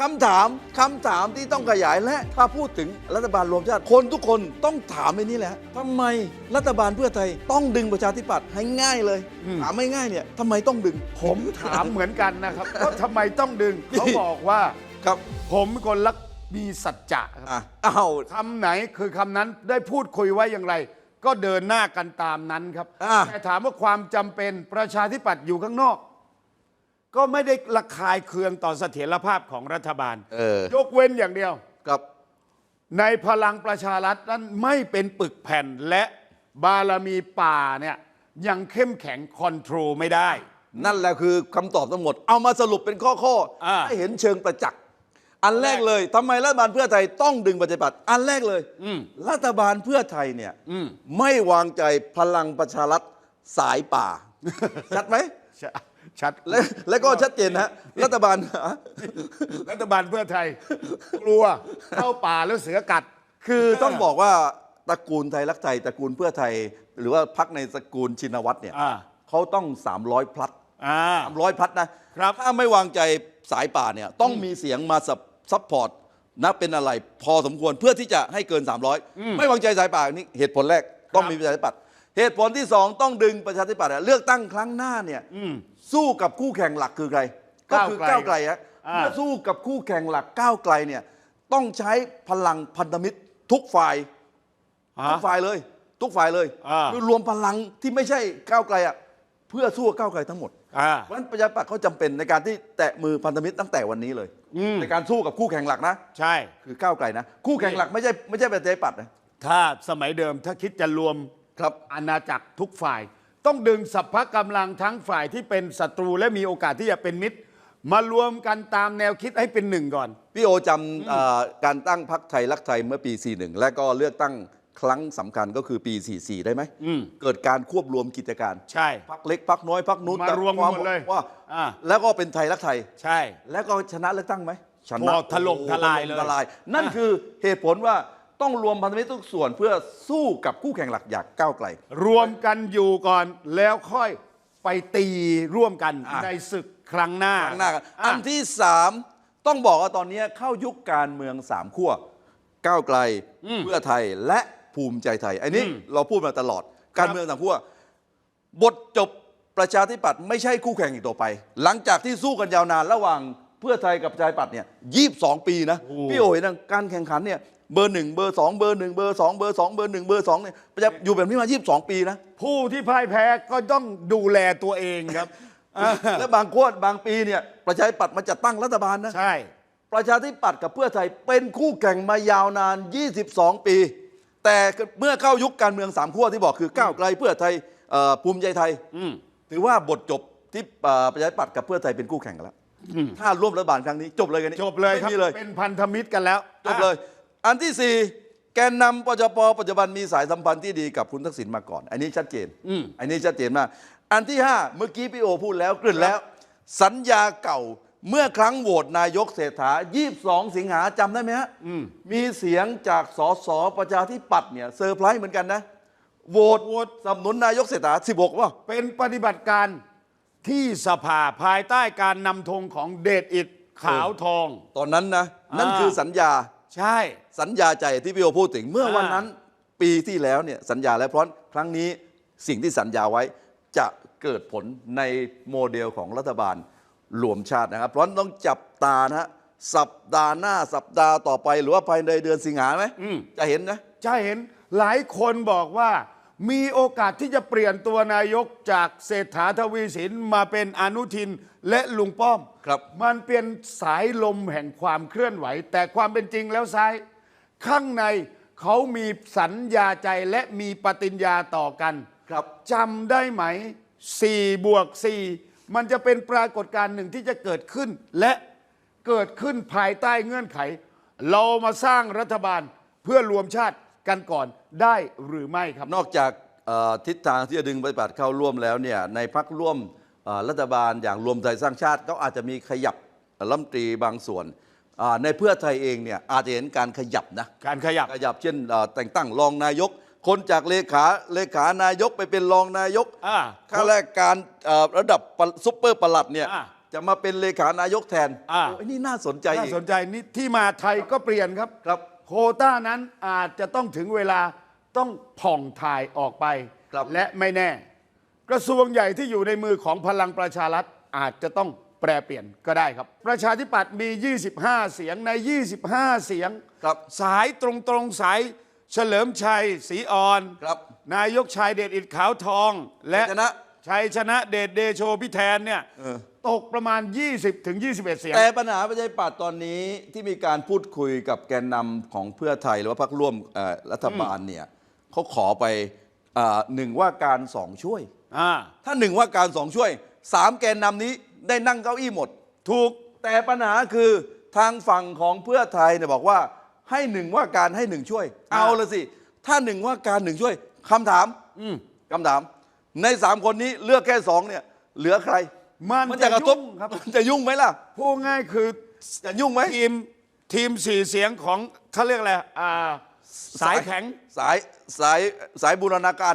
คำถามคำถามที่ต้องขยายและถ้าพูดถึงรัฐบาลรวมชาติคนทุกคนต้องถามไอ้นี้แหละทำไมรัฐบาลเพื่อไทยต้องดึงประชาธิปัตย์ให้ง่ายเลยอืม ถามไม่ง่ายเนี่ยทำไมต้องดึง ผมถามเหมือนกันนะครับว่าทำไมต้องดึง เขาบอกว่า ครับผมเป็นคนรักมีสัจจะครับอะอ้าว คำไหนคือคำนั้นได้พูดคุยไว้อย่างไร ก็เดินหน้ากันตามนั้นครับ อะแต่ถามว่าความจำเป็นประชาธิปัตย์อยู่ข้างนอก ก็ไม่ได้ระคายเคืองต่อเสถียรภาพของรัฐบาล เออ ยกเว้นอย่างเดียวครับ ในพลังประชารัฐนั้นไม่เป็นปึกแผ่นและบารมีป่าเนี่ยยังเข้มแข็งคอนโทรลไม่ได้ นั่นแหละคือคำตอบทั้งหมด เอามาสรุปเป็นข้อข้อๆอ่า ให้เห็นเชิงประจักษ์ อันแรกเลยทำไมรัฐบาลเพื่อไทยต้องดึงปฏิบัติ อันแรกเลยอืมรัฐบาลเพื่อไทยเนี่ยอืมไม่วางใจพลังประชารัฐสายป่า ชัดไหมช ชัดและและก็ชัดเจนนะฮะรัฐบาลรัฐบาลเพื่อไทย กลัวเข้าป่าแล้วเสือกัด คือต้องบอกว่าตระกูลไทยรักไทยตระกูลเพื่อไทย หรือว่าพักในตระกูลชินวัตรเนี่ยอ่า เขาต้อง 300 พลัด อ่าสามร้อยพัดนะครับ ถ้าไม่วางใจสายป่าเนี่ยต้องมีเสียงมาซัพพอร์ตนะเป็นอะไรพอสมควรเพื่อที่จะให้เกิน 300 ไม่วางใจสายป่านี่เหตุผลแรกต้องมีประชาธิปัตย์ เหตุผลที่สองต้องดึงประชาธิปัตย์อะเลือกตั้งครั้งหน้าเนี่ยอืมสู้กับคู่แข่งหลักคือใคร ก็คือก้าก้าววไกไกลลฮะอ่าเมื่อสู้กับคู่แข่งหลักก้าวไกลเนี่ยต้องใช้พลังพันธมิตรทุกฝ่ายฮะทุกฝ่ายเลย ทุกฝ่ายเลยอ่าคือรวมพลังที่ไม่ใช่ก้าวไกลอะเพื่อสู้กับก้าวไกลทั้งหมดอ่าเพราะฉะนั้นประชาธิปัตย์เขาจำเป็นในการที่แตะมือพันธมิตรตั้งแต่วันนี้เลยอืมในการสู้กับคู่แข่งหลักนะ ใช่ คือก้าวไกลนะ คู่แข่งหลักไม่ใช่ไม่ใช่ประชาธิปัตย์นะถ้าสมัยเดิมถ้าคิดจะรวม ครับอาณาจักรทุกฝ่าย ต้องดึงสัพพะกำลังทั้งฝ่ายที่เป็นศัตรูและมีโอกาสที่จะเป็นมิตร มารวมกันตามแนวคิดให้เป็นหนึ่งก่อน พี่โอจำเอ่อการตั้งพรรคไทยรักไทยเมื่อปี 41 และก็เลือกตั้งครั้งสำคัญก็คือปี 44 ได้ไหม อืม เกิดการควบรวมกิจการ ใช่ พักเล็กพักน้อยพักนู้นมารวมกันหมดเลยว่าอ่า แล้วก็เป็นไทยรักไทย ใช่ แล้วก็ชนะเลือกตั้งไหมชพนะอถล่มโอ้โหทลายเลยถทลาย นั่นอะคือเหตุผลว่า ต้องรวมพันธมิตรทุกส่วนเพื่อสู้กับคู่แข่งหลักอย่างก้าวไกล รวมกันอยู่ก่อนแล้วค่อยไปตีร่วมกันอะ ในศึกครั้งหน้าข้างหน้ากันอะอันที่สามต้องบอกว่าตอนนี้เข้ายุคการเมืองสามขั้วก้าวไกลเพื่อไทยและภูมิใจไทย อันนี้เราพูดมาตลอด การเมืองสามขั้วบทจบประชาธิปัตย์ไม่ใช่คู่แข่งอีกต่อไป หลังจากที่สู้กันยาวนานระหว่างเพื่อไทยกับประชาธิปัตย์เนี่ยยีบสองปีนะพี่โอ๋เห็นนะการแข่งขันเนี่ยเบอร์หนึ่งเบอร์สองเบอร์หนึ่งเบอร์สองเบอร์สองเบอร์หนึ่งเบอร์สองเนี่ยประชาอยู่แบบนี้มายีบสองปีนะผู้ที่พ่ายแพ้ก็ต้องดูแลตัวเองครับอะและบางโคตรบางปีเนี่ยประชาธิปัตย์มันจะตั้งรัฐบาลนะใช่ ประชาธิปัตย์กับเพื่อไทยเป็นคู่แข่งมายาวนาน 22 ปี แต่เมื่อเข้ายุคการเมืองสามขั้วที่บอกคือก้าวไกลเพื่อไทยเอ่อภูมิใจไทยอืมถือว่าบทจบที่เอ่อประชาธิปัตย์กับเพื่อไทยเป็นคู่แข่งกันแล้ว ถ้าร่วมรัฐบาลครั้งนี้ จบเลยกันนี้จบเลยครับ ไม่มีเลยเป็นพันธมิตรกันแล้วจบเลย อันที่สี่แกนนำปจปปัจจุบันมีสายสัมพันธ์ที่ดีกับคุณทักษิณมาก่อน อันนี้ชัดเจนอืมอันนี้ชัดเจนมากอันที่ห้าเมื่อกี้พี่โอพูดแล้วกลืนแล้ว สัญญาเก่าเมื่อครั้งโหวตนายกเศรษฐา 22 สิงหาจำได้ไหมฮะมีเสียงจากสสประชาธิปัตย์เนี่ยเซอร์ไพรส์เหมือนกันนะโหวตโหวตสนับสนุนนายกเศรษฐา 16 ว่า เป็นปฏิบัติการ ที่สภาภายใต้การนำธงของเดชอิดขาวทอง ตอนนั้นนะ นั่นอ่าคือสัญญาใช่ สัญญาใจที่พี่โอพูดถึงเมื่อวันนั้น ปีที่แล้วเนี่ยสัญญาแล้วเพราะครั้งนี้สิ่งที่สัญญาไว้จะเกิดผลในโมเดลของรัฐบาลรวมชาตินะครับ เพราะฉะนั้นต้องจับตานะฮะสัปดาห์หน้าสัปดาห์ต่อไป หรือว่าภายในเดือนสิงหาไหมอืมจะเห็นนะจะเห็นหลายคนบอกว่า มีโอกาสที่จะเปลี่ยนตัวนายกจากเศรษฐาทวีสินมาเป็นอนุทินและลุงป้อมครับ มันเป็นสายลมแห่งความเคลื่อนไหว แต่ความเป็นจริงแล้วซ้าย ข้างในเขามีสัญญาใจและมีปฏิญญาต่อกันครับจำได้ไหม4บวก4มันจะเป็นปรากฏการณ์หนึ่งที่จะเกิดขึ้น และเกิดขึ้นภายใต้เงื่อนไข เรามาสร้างรัฐบาลเพื่อรวมชาติกันก่อน ได้หรือไม่ครับ นอกจากเอ่อทิศทางที่จะดึงปฏิบัติเข้าร่วมแล้วเนี่ยในพักร่วมเอ่อรัฐบาลอย่างรวมไทยสร้างชาติก็อาจจะมีขยับรัฐมนตรีบางส่วนอ่าในเพื่อไทยเองเนี่ยอาจจะเห็นการขยับนะการขยับขยับเช่นเอ่อแต่งตั้งรองนายก คนจากเลขาเลขานายกไปเป็นรองนายกอ่าข้าราชการเอ่อระดับปะซุปเปอร์ประหลัดเนี่ยอ่าจะมาเป็นเลขานายกแทนอ่าโอ้ยนี่น่าสนใจน่าอีกสนใจนี่ที่มาไทยก็เปลี่ยนครับครับ โควต้านั้นอาจจะต้องถึงเวลา ต้องผ่องถ่ายออกไป ครับ และไม่แน่ กระทรวงใหญ่ที่อยู่ในมือของพลังประชารัฐอาจจะต้องแปรเปลี่ยนก็ได้ครับ ประชาธิปัตย์มี 25 เสียงใน 25 เสียง ครับสายตรงตรงๆสายเฉลิมชัยศรีอ่อน ครับ นายกชายเดชอิดขาวทอง และชัยชนะ ชัยชนะเดชเดโชพิแทนเนี่ยเออ ตกประมาณ 20ถึง21 เสียง แต่ปัญหาประชาธิปัตย์ตอนนี้ที่มีการพูดคุยกับแกนนำของเพื่อไทยหรือว่าพรรคร่วมเอ่อรัฐบาลเนี่ย เขาขอไปอ่าหนึ่งว่าการสองช่วย อ่า ถ้าหนึ่งว่าการสองช่วยสามแกนนำนี้ได้นั่งเก้าอี้หมด ถูกแต่ปัญหาคือทางฝั่งของเพื่อไทยเนี่ยบอกว่าให้หนึ่งว่าการให้หนึ่งช่วย อ่า เอาละสิ ถ้าหนึ่งว่าการหนึ่งช่วยคำถามอืมคำถาม ในสามคนนี้เลือกแค่สองเนี่ย เหลือใครมันจะกระทบยุ่งครับมันจะยุ่งไหมล่ะ พูดง่ายคือจะยุ่งไหม ทีมทีมสี่เสียงของเขาเรียกอะไรอ่า สายแข็ง สายสายสายบูรณาการ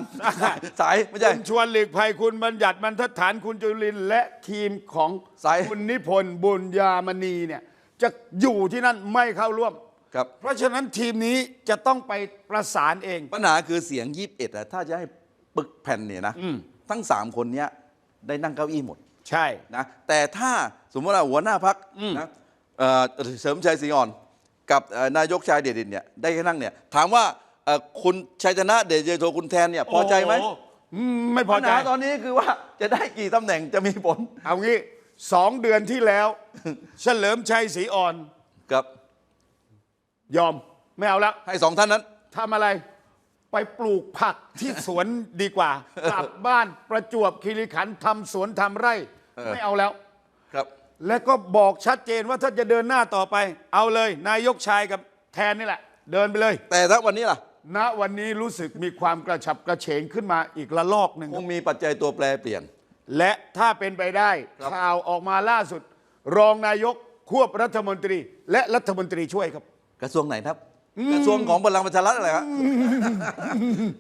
สายไม่ใช่คุณชวนหลีกภัยคุณบัญญัติบรรทัดฐานคุณจุลินทร์และทีมของสายคุณนิพนธ์บุญญามณีเนี่ยจะอยู่ที่นั่นไม่เข้าร่วมครับเพราะฉะนั้นทีมนี้จะต้องไปประสานเอง ปัญหาคือเสียงยีิบเอ็ดถ้าจะให้ปึกแผ่นเนี่ยนะทั้งสามคนเนี้ยได้นั่งเก้าอี้หมด ใช่นะแต่ถ้าสมมติว่าหัวหน้าพักนะเอ่อเสริมชัยศรีอ่อน กับเอ่อนายกชายเดชดินเนี่ยได้แค่นั่งเนี่ยถามว่าเอ่อคุณชัยชนะเดชเจโทคุณแทนเนี่ยพอใจไหมโโอืมไม่พอปัญใจหาตอนนี้คือว่าจะได้กี่ตำแหน่งจะมีผล เอางี้สองเดือนที่แล้ว เฉลิมชัยศรีอ่อนกับ ยอมไม่เอาแล้วให้สองท่านนั้นทำอะไรไปปลูกผักที่สวนดีกว่า กลับบ้านประจวบคีรีขันธ์ทำสวนทำไร่เออไม่เอาแล้วครับ และก็บอกชัดเจนว่าถ้าจะเดินหน้าต่อไป เอาเลยนายกชายกับแทนนี่แหละ เดินไปเลย แต่ถ้าวันนี้ล่ะ ณวันนี้รู้สึกมีความกระฉับกระเฉงขึ้นมาอีกระลอกหนึ่งคงมีปัจจัยตัวแปรเปลี่ยน และถ้าเป็นไปได้ครับข่าวออกมาล่าสุด รองนายกควบรัฐมนตรี และรัฐมนตรีช่วยครับ กระทรวงไหนครับ กระทรวงของพลังประชารัฐอะไรครับ